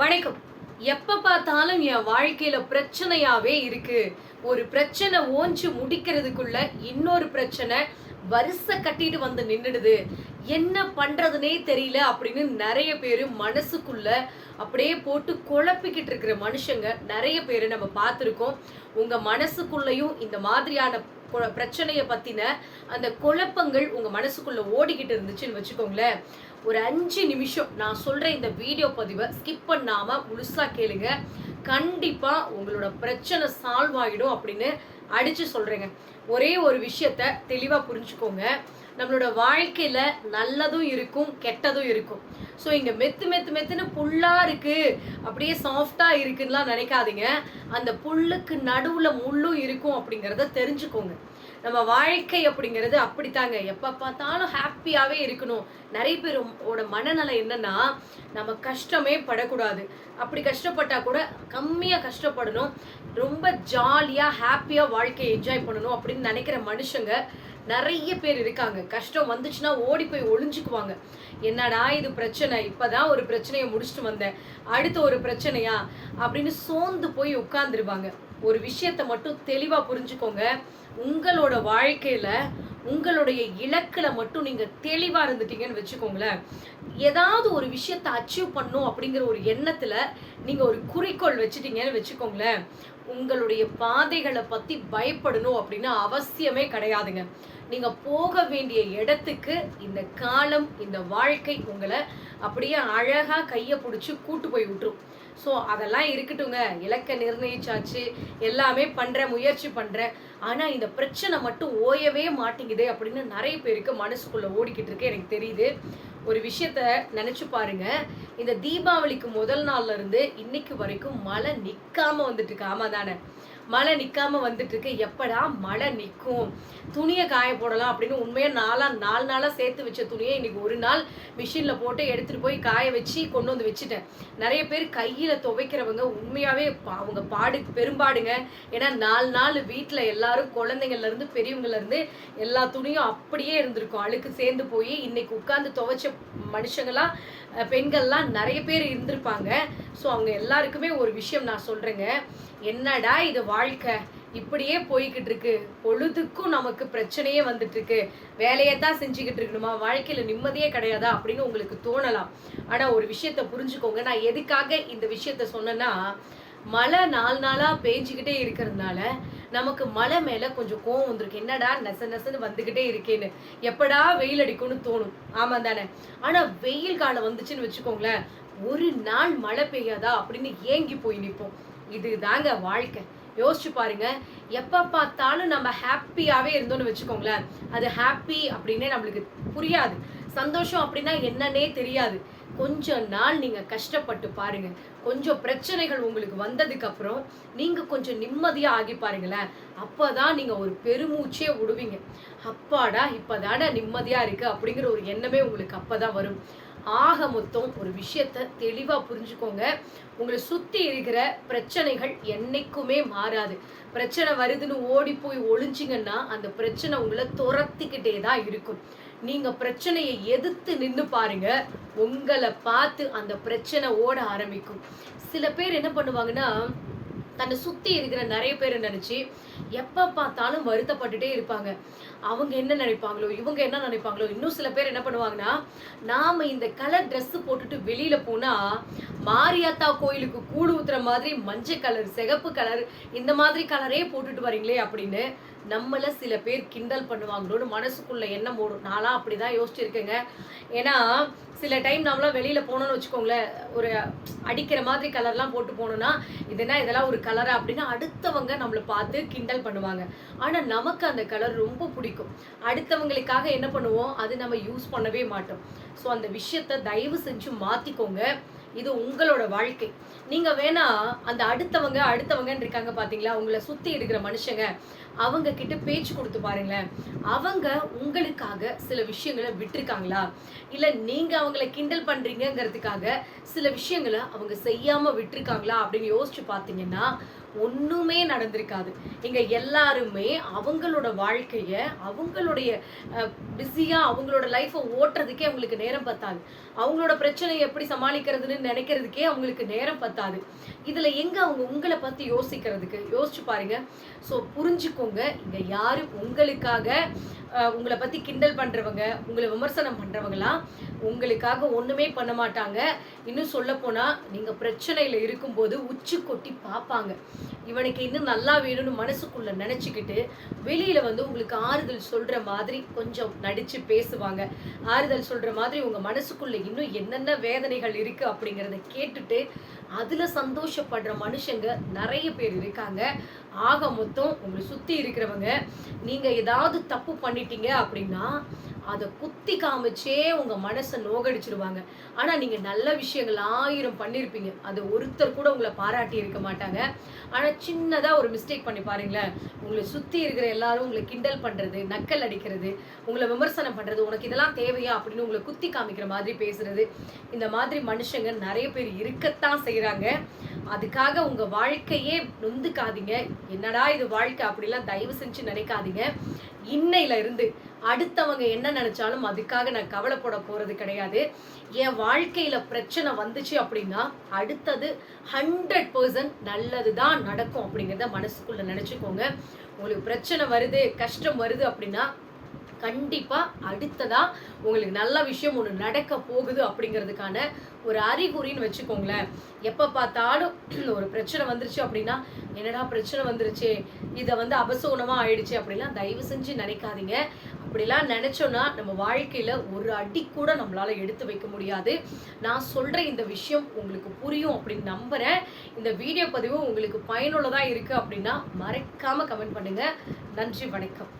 வணக்கம். எப்ப பார்த்தாலும் என் வாழ்க்கையில பிரச்சனையாவே இருக்கு. ஒரு பிரச்சனை ஓஞ்சு முடிக்கிறதுக்குள்ள இன்னொரு பிரச்சனை வரிசை கட்டிட்டு வந்து நின்றுடுது என்ன பண்றதுனே தெரியல அப்படின்னு நிறைய பேர் மனசுக்குள்ள அப்படியே போட்டு குழப்பிக்கிட்டு இருக்கிற மனுஷங்க நிறைய பேர் நம்ம பார்த்துருக்கோம். உங்க மனசுக்குள்ளேயும் இந்த மாதிரியான பிரச்சனையை பத்தின அந்த குழப்பங்கள் உங்க மனசுக்குள்ள ஓடிக்கிட்டு இருந்துச்சுன்னு வச்சுக்கோங்களேன். ஒரு அஞ்சு நிமிஷம் நான் சொல்ற இந்த வீடியோ பதிவை ஸ்கிப் பண்ணாம முழுசா கேளுங்க. கண்டிப்பா உங்களோட பிரச்சனை சால்வ் ஆகிடும் அப்படின்னு அடிச்சு சொல்றேங்க. ஒரே ஒரு விஷயத்த தெளிவா புரிஞ்சுக்கோங்க. நம்மளோட வாழ்க்கையில நல்லதும் இருக்கும் கெட்டதும் இருக்கும். ஸோ இங்க மெத்து மெத்து மெத்துன்னு புல்லா இருக்கு. அப்படியே சாஃப்டா இருக்குன்னுலாம் நினைக்காதீங்க. அந்த புல்லுக்கு நடுவுல முள்ளும் இருக்கும் அப்படிங்கிறத தெரிஞ்சுக்கோங்க. நம்ம வாழ்க்கை அப்படிங்கிறது அப்படித்தாங்க. எப்ப பார்த்தாலும் ஹாப்பியாவே இருக்கணும். நிறைய பேரோட மனநலம் என்னன்னா நம்ம கஷ்டமே படக்கூடாது. அப்படி கஷ்டப்பட்டா கூட கம்மியா கஷ்டப்படணும். ரொம்ப ஜாலியா ஹாப்பியா வாழ்க்கையை என்ஜாய் பண்ணணும் அப்படின்னு நினைக்கிற மனுஷங்க நிறைய பேர் இருக்காங்க. கஷ்டம் வந்துச்சுன்னா ஓடி போய் ஒளிஞ்சுக்குவாங்க. என்னடா இது பிரச்சனை? இப்பதான் ஒரு பிரச்சனையை முடிச்சுட்டு வந்தேன். அடுத்த ஒரு பிரச்சனையா? அப்படின்னு சோர்ந்து போய் உட்காந்துருவாங்க ஒரு விஷயத்தை மட்டும் தெளிவா புரிஞ்சுக்கோங்க. உங்களோட வாழ்க்கையில உங்களுடைய இலக்குல மட்டும் நீங்க தெளிவா இருந்துட்டீங்கன்னு வச்சுக்கோங்களேன். ஏதாவது ஒரு விஷயத்த அச்சீவ் பண்ணும் அப்படிங்கிற ஒரு எண்ணத்துல நீங்க ஒரு குறிக்கோள் வச்சுட்டீங்கன்னு வச்சுக்கோங்களேன். உங்களுடைய பாதைகளை பத்தி பயப்படணும் அப்படின்னு அவசியமே கிடையாதுங்க. நீங்க போக வேண்டிய இடத்துக்கு இந்த காலம் இந்த வாழ்க்கை உங்களை அப்படியே அழகா கையை பிடிச்சி கூட்டு போய் விட்டுரும். ஸோ அதெல்லாம் இருக்கட்டுங்க. இலக்கை நிர்ணயிச்சாச்சு. எல்லாமே பண்றேன் முயற்சி பண்ணுறேன் ஆனா இந்த பிரச்சனை மட்டும் ஓயவே மாட்டேங்குது அப்படின்னு நிறைய பேருக்கு மனசுக்குள்ள ஓடிக்கிட்டு இருக்கு. எனக்கு தெரியுது. ஒரு விஷயத்த நினைச்சு பாருங்க. இந்த தீபாவளிக்கு முதல் நாள்ல இருந்து இன்னைக்கு வரைக்கும் மழை நிக்காம வந்துட்டு இருக்கு. ஆமா தானே மழை நிற்காம வந்துட்டு இருக்கு எப்படா மழை நிற்கும் துணியை காய போடலாம் அப்படின்னு உண்மையாக நாளா நாலு நாளாக சேர்த்து வச்ச துணியை இன்றைக்கி ஒரு நாள் மிஷினில் போட்டு எடுத்துகிட்டு போய் காய வச்சு கொண்டு வந்து வச்சுட்டேன். நிறைய பேர் கையில் துவைக்கிறவங்க உண்மையாகவே பா- அவங்க பாடு பெரும்பாடுங்க. ஏன்னா நாலு நாள் வீட்டில் எல்லாரும் குழந்தைங்கள்லேருந்து இருந்து எல்லா துணியும் அப்படியே இருந்திருக்கும். அழுக்கு சேர்ந்து போய் இன்னைக்கு உட்காந்து துவைச்ச மனுஷங்களாம் பெண்கள்லாம் நிறைய பேர் இருந்திருப்பாங்க. ஸோ அவங்க எல்லாருக்குமே ஒரு விஷயம் நான் சொல்கிறேங்க என்னடா இது வாழ்க்கை இப்படியே போய்கிட்டு இருக்கு பொழுதுக்கும் நமக்கு பிரச்சனையே வந்துட்டு இருக்கு வேலையை தான் செஞ்சுக்கிட்டு இருக்கணுமா? வாழ்க்கையில நிம்மதியே கிடையாதா? அப்படின்னு உங்களுக்கு தோணலாம். ஆனா ஒரு விஷயத்த புரிஞ்சுக்கோங்க. நான் எதுக்காக இந்த விஷயத்த சொன்னேன்னா மழை நாலு நாளா பேஞ்சுக்கிட்டே இருக்கிறதுனால நமக்கு மழை மேல கொஞ்சம் கோவம் வந்திருக்கு. என்னடா நெச நெசன்னு வந்துகிட்டே இருக்கேன்னு. எப்படா வெயில் அடிக்கும்னு தோணும். ஆமா தானே. ஆனா வெயில் காலம் வந்துச்சுன்னு வச்சுக்கோங்களேன். ஒரு நாள் மழை பெய்யாதா? அப்படின்னு ஏங்கி போய் நிற்போம் இதுதாங்க வாழ்க்கை. யோசிச்சு பாருங்க. எப்போ பார்த்தாலும் நம்ம ஹாப்பியாகவே இருந்தோம்னு வச்சுக்கோங்களேன். அது ஹாப்பி அப்படின்னே நம்மளுக்கு புரியாது. சந்தோஷம் அப்படின்னா என்னன்னே தெரியாது. கொஞ்ச நாள் நீங்கள் கஷ்டப்பட்டு பாருங்க. கொஞ்சம் பிரச்சனைகள் உங்களுக்கு வந்ததுக்கு அப்புறம் கொஞ்சம் நிம்மதியாக ஆகி பாருங்களேன். அப்பதான் நீங்கள் ஒரு பெருமூச்சே விடுவீங்க. அப்பாடா இப்பதானே நிம்மதியாக இருக்குது அப்படிங்கிற ஒரு எண்ணமே உங்களுக்கு அப்போ தான் வரும். ஆக மொத்தம் ஒரு விஷயத்த தெளிவா புரிஞ்சுக்கோங்க. உங்களை சுத்தி இருக்கிற பிரச்சனைகள் என்னைக்குமே மாறாது. பிரச்சனை வருதுன்னு ஓடி போய் ஒளிஞ்சிங்கன்னா அந்த பிரச்சனை உங்களை துரத்திக்கிட்டே தான் இருக்கும். நீங்க பிரச்சனையை எதிர்த்து நின்னு பாருங்க. உங்களை பார்த்து அந்த பிரச்சனை ஓட ஆரம்பிக்கும். சில பேர் என்ன பண்ணுவாங்கன்னா தன்னை சுத்தி இருக்கிற நிறைய பேரை நினைச்சு எப்ப பார்த்தாலும் வருத்தப்பட்டுட்டே இருப்பாங்க. அவங்க என்ன நினைப்பாங்களோ இவங்க என்ன நினைப்பாங்களோ இன்னும் சில பேர் என்ன பண்ணுவாங்கன்னா நாம இந்த கலர் ட்ரெஸ்ஸு போட்டுட்டு வெளியில போனா மாரியாத்தா கோயிலுக்கு கூடு ஊத்துற மாதிரி மஞ்சள் கலர் சிகப்பு கலர் இந்த மாதிரி கலரே போட்டுட்டு வரீங்களே அப்படின்னு நம்மள சில பேர் கிண்டல் பண்ணுவாங்களோன்னு மனசுக்குள்ள எண்ணம் ஓடும். நான்லாம் அப்படிதான் யோசிச்சிருக்கேங்க. ஏன்னா சில டைம் நம்மளாம் வெளியில போனோம்னு வச்சுக்கோங்களேன் ஒரு அடிக்கிற மாதிரி கலர்லாம் போட்டு போனோம்னா இதுனா இதெல்லாம் ஒரு கலரா அப்படின்னா அடுத்தவங்க நம்மளை பார்த்து கிண்டல் பண்ணுவாங்க. ஆனால் நமக்கு அந்த கலர் ரொம்ப பிடிக்கும். அடுத்தவங்களுக்காக என்ன பண்ணுவோம்? அது நம்ம யூஸ் பண்ணவே மாட்டோம். ஸோ அந்த விஷயத்த தயவு செஞ்சு மாற்றிக்கோங்க இது உங்களோட வாழ்க்கை. நீங்க வேணா அந்த அடுத்தவங்க அடுத்தவங்கன்னு இருக்காங்க பாத்தீங்களா? உங்களை சுத்தி இருக்கிற மனுஷங்க அவங்க கிட்ட பேச்சு கொடுத்து பாருங்களேன். அவங்க உங்களுக்காக சில விஷயங்களை விட்டுருக்காங்களா? இல்லை நீங்கள் அவங்கள கிண்டல் பண்ணுறீங்கங்கிறதுக்காக சில விஷயங்களை அவங்க செய்யாமல் விட்டுருக்காங்களா அப்படின்னு யோசிச்சு பார்த்தீங்கன்னா ஒன்றுமே நடந்திருக்காது. இங்கே எல்லாருமே அவங்களோட வாழ்க்கைய அவங்களுடைய பிஸியாக அவங்களோட லைஃப்பை ஓட்டுறதுக்கே அவங்களுக்கு நேரம் பத்தாது. அவங்களோட பிரச்சனையை எப்படி சமாளிக்கிறதுன்னு நினைக்கிறதுக்கே அவங்களுக்கு நேரம் பத்தாது. இதில் எங்கே அவங்க உங்களை பற்றி யோசிக்கிறதுக்கு? யோசிச்சு பாருங்க. ஸோ புரிஞ்சுக்கோங்க. இங்க யாரும் உங்களுக்காக உங்களை பத்தி கிண்டல் பண்றவங்க உங்களை விமர்சனம் பண்ணுறவங்களாம் உங்களுக்காக ஒண்ணுமே பண்ண மாட்டாங்க. இன்னும் சொல்ல போனா நீங்க பிரச்சனையில இருக்கும்போது உச்சி கொட்டி பார்ப்பாங்க. இவனுக்கு இன்னும் நல்லா வேணும்னு மனசுக்குள்ள நினைச்சுக்கிட்டு வெளியில வந்து உங்களுக்கு ஆறுதல் சொல்ற மாதிரி கொஞ்சம் நடிச்சு பேசுவாங்க. ஆறுதல் சொல்ற மாதிரி உங்க மனசுக்குள்ள இன்னும் என்னென்ன வேதனைகள் இருக்கு அப்படிங்கறத கேட்டுட்டு அதுல சந்தோஷப்படுற மனுஷங்க நிறைய பேர் இருக்காங்க. ஆக மொத்தம் உங்களை சுத்தி இருக்கிறவங்க நீங்க ஏதாவது தப்பு பண்ணிட்டீங்க அப்படின்னா அதை குத்தி காமிச்சே உங்கள் மனசை நோகடிச்சிருவாங்க. ஆனால் நீங்கள் நல்ல விஷயங்கள் ஆயிரம் பண்ணியிருப்பீங்க அது ஒருத்தர் கூட உங்களை பாராட்டி இருக்க மாட்டாங்க. ஆனால் சின்னதாக ஒரு மிஸ்டேக் பண்ணி பாருங்களேன். உங்களை சுற்றி இருக்கிற எல்லாரும் உங்களை கிண்டல் பண்ணுறது நக்கல் அடிக்கிறது உங்களை விமர்சனம் பண்ணுறது உனக்கு இதெல்லாம் தேவையா அப்படின்னு உங்களை குத்தி காமிக்கிற மாதிரி பேசுறது. இந்த மாதிரி மனுஷங்க நிறைய பேர் இருக்கத்தான் செய்கிறாங்க அதுக்காக உங்கள் வாழ்க்கையே நொந்துக்காதீங்க. என்னடா இது வாழ்க்கை அப்படிலாம் தயவு செஞ்சு நினைக்காதீங்க. இன்னையில இருந்து அடுத்தவங்க என்ன நினைச்சாலும் அதுக்காக நான் கவலைப்பட போறது கிடையாது. என் வாழ்க்கையில பிரச்சனை வந்துச்சு அப்படின்னா அடுத்தது ஹண்ட்ரட் பர்சன்ட் நல்லது தான் நடக்கும் அப்படிங்கிறத மனசுக்குள்ள நினைச்சுக்கோங்க. உங்களுக்கு பிரச்சனை வருது கஷ்டம் வருது அப்படின்னா கண்டிப்பாக அடுத்ததாக உங்களுக்கு நல்ல விஷயம் ஒன்று நடக்க போகுது அப்படிங்கிறதுக்கான ஒரு அறிகுறின்னு வச்சுக்கோங்களேன். எப்போ பார்த்தாலும் ஒரு பிரச்சனை வந்துருச்சு அப்படின்னா என்னடா பிரச்சனை வந்துருச்சு இதை வந்து அபசோனமா ஆயிடுச்சு அப்படிலாம் தயவு செஞ்சு நினைக்காதீங்க. அப்படிலாம் நினச்சோன்னா நம்ம வாழ்க்கையில் ஒரு அடி கூட நம்மளால் எடுத்து வைக்க முடியாது. நான் சொல்கிற இந்த விஷயம் உங்களுக்கு புரியும் அப்படின்னு நம்புகிறேன் இந்த வீடியோ பதிவு உங்களுக்கு பயனுள்ளதாக இருக்குது அப்படின்னா மறக்காமல் கமெண்ட் பண்ணுங்கள் நன்றி வணக்கம்.